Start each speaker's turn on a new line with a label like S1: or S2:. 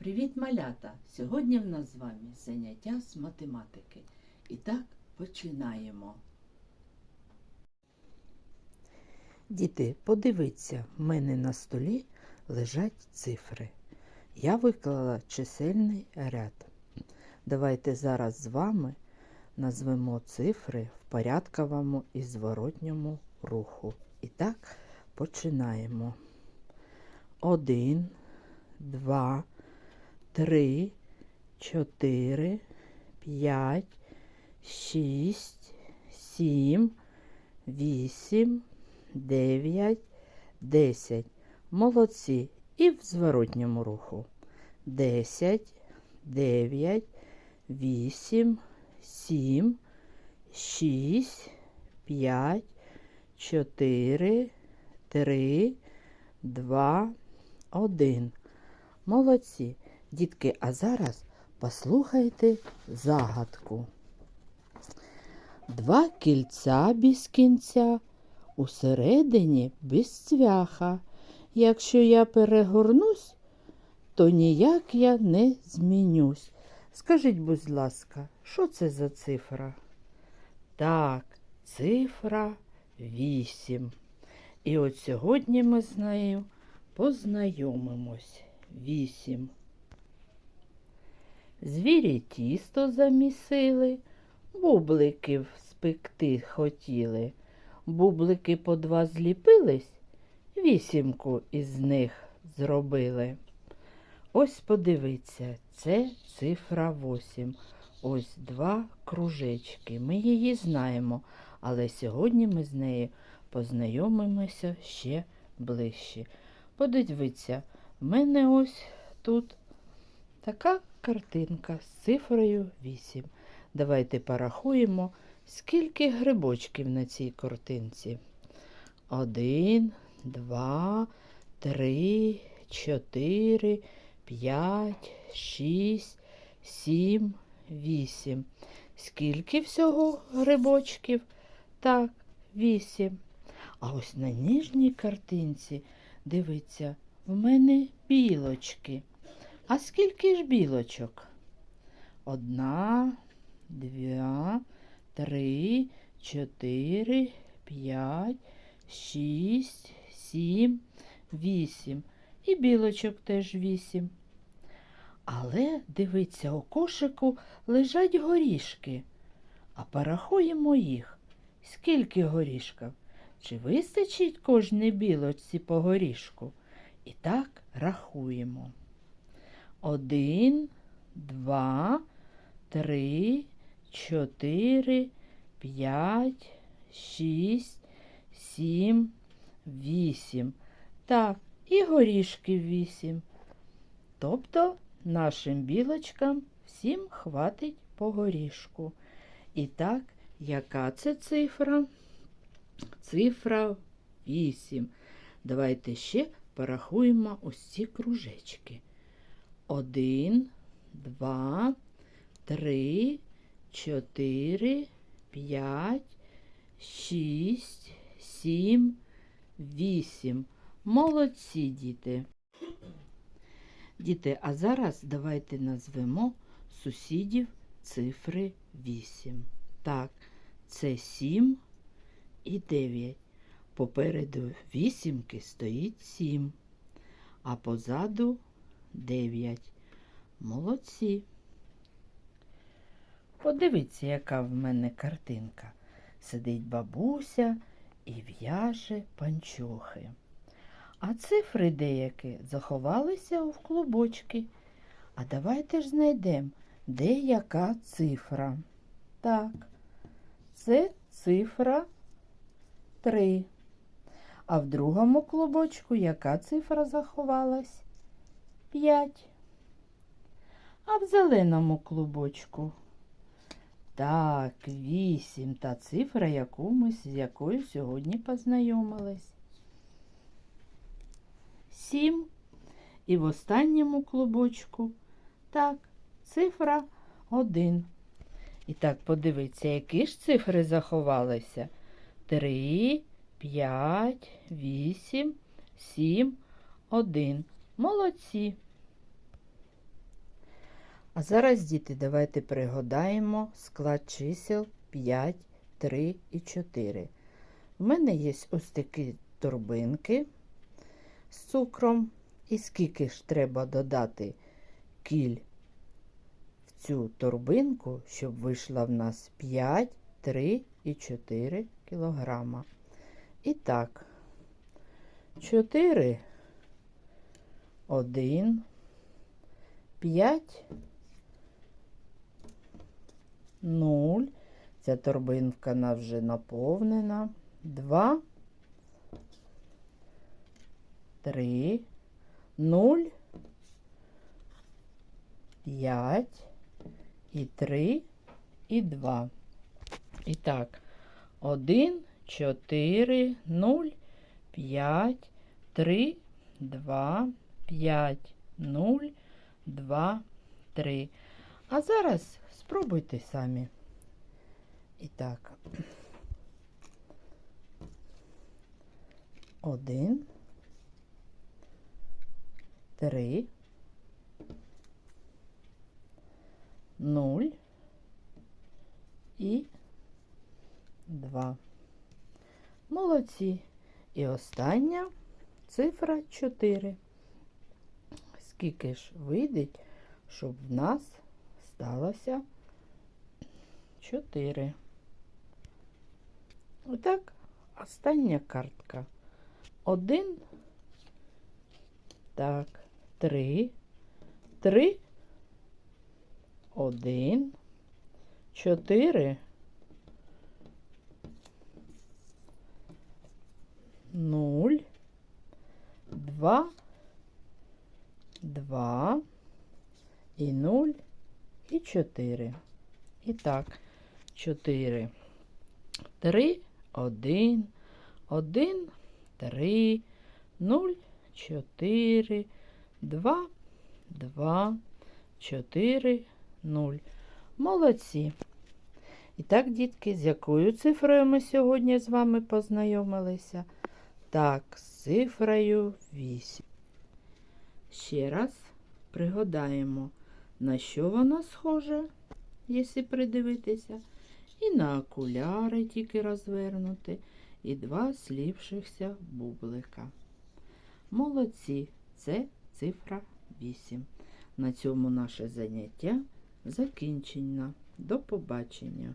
S1: Привіт, малята! Сьогодні в нас з вами заняття з математики. І так починаємо. Діти, подивіться, в мене на столі лежать цифри. Я виклала чисельний ряд. Давайте зараз з вами назвемо цифри в порядковому і зворотньому руху. І так починаємо. Один, два, три, чотири, п'ять, шість, сім, вісім, дев'ять, десять. Молодці. І в зворотньому руху. Десять, дев'ять, вісім, сім, шість, п'ять, чотири, три, два, один. Молодці. Дітки, а зараз послухайте загадку. Два кільця без кінця, усередині без цвяха. Якщо я перегорнусь, то ніяк я не змінюсь. Скажіть, будь ласка, що це за цифра? Так, цифра вісім. І от сьогодні ми з нею познайомимось. Вісім. Звірі тісто замісили, бубликів спекти хотіли. Бублики по два зліпились, вісімку із них зробили. Ось подивіться, це цифра 8. Ось два кружечки. Ми її знаємо, але сьогодні ми з нею познайомимося ще ближче. Подивіться, в мене ось тут така картинка з цифрою 8. Давайте порахуємо, скільки грибочків на цій картинці. Один, два, три, чотири, п'ять, шість, сім, вісім. Скільки всього грибочків? Так, вісім. А ось на ніжній картинці, дивіться, в мене білочки. А скільки ж білочок? Одна, дві, три, чотири, п'ять, шість, сім, вісім. І білочок теж вісім. Але, дивіться, у кошику лежать горішки. А порахуємо їх. Скільки горішків? Чи вистачить кожній білочці по горішку? І так рахуємо. Один, два, три, чотири, п'ять, шість, сім, вісім. Так, і горішків вісім. Тобто нашим білочкам всім хватить по горішку. І так, яка це цифра? Цифра 8. Давайте ще порахуємо ось ці кружечки. Один, два, три, чотири, п'ять, шість, сім, вісім. Молодці діти. Діти, а зараз давайте назвемо сусідів цифри 8. Так, це 7 і 9. Попереду вісімки стоїть 7, а позаду 9. Молодці. Подивіться, яка в мене картинка. Сидить бабуся і в'яже панчохи. А цифри деякі заховалися в клубочки. А давайте ж знайдемо, де яка цифра. Так, це цифра 3. А в другому клубочку яка цифра заховалась? 5. А в зеленому клубочку. Так, 8 та цифра, яку з якою сьогодні познайомились. 7. І в останньому клубочку. Так, цифра 1. І так, подивіться, які ж цифри заховалися. 3, 5, 8, 7, 1. Молодці. А зараз, діти, давайте пригадаємо склад чисел 5, 3 і 4. У мене є ось такі торбинки з цукром. І скільки ж треба додати кіль в цю торбинку, щоб вийшла в нас 5, 3 і 4 кілограма. І так, 4, 1, 5, 0. Ця торбинка на вже наповнена. 2, 3, 0, 5 і 3 і 2. І так, 1, 4, 0, 5, 3, 2, 5, 0, 2, 3. А зараз спробуйте самі. І так. Один, три, нуль і два. Молодці. І остання цифра 4 скільки ж вийде, щоб в нас сталося 4. Отак, остання картка. 1, так, 3, 3, 1, 4, 4. І так, 4, 3, 1, 1, 3, 0, 4, 2, 2, 4, 0. Молодці. І так, дітки, з якою цифрою ми сьогодні з вами познайомилися? Так, з цифрою 8. Ще раз пригадаємо на що вона схожа, якщо придивитися, і на окуляри тільки розвернути, і два сліпшихся бублика. Молодці, це цифра 8. На цьому наше заняття закінчено. До побачення.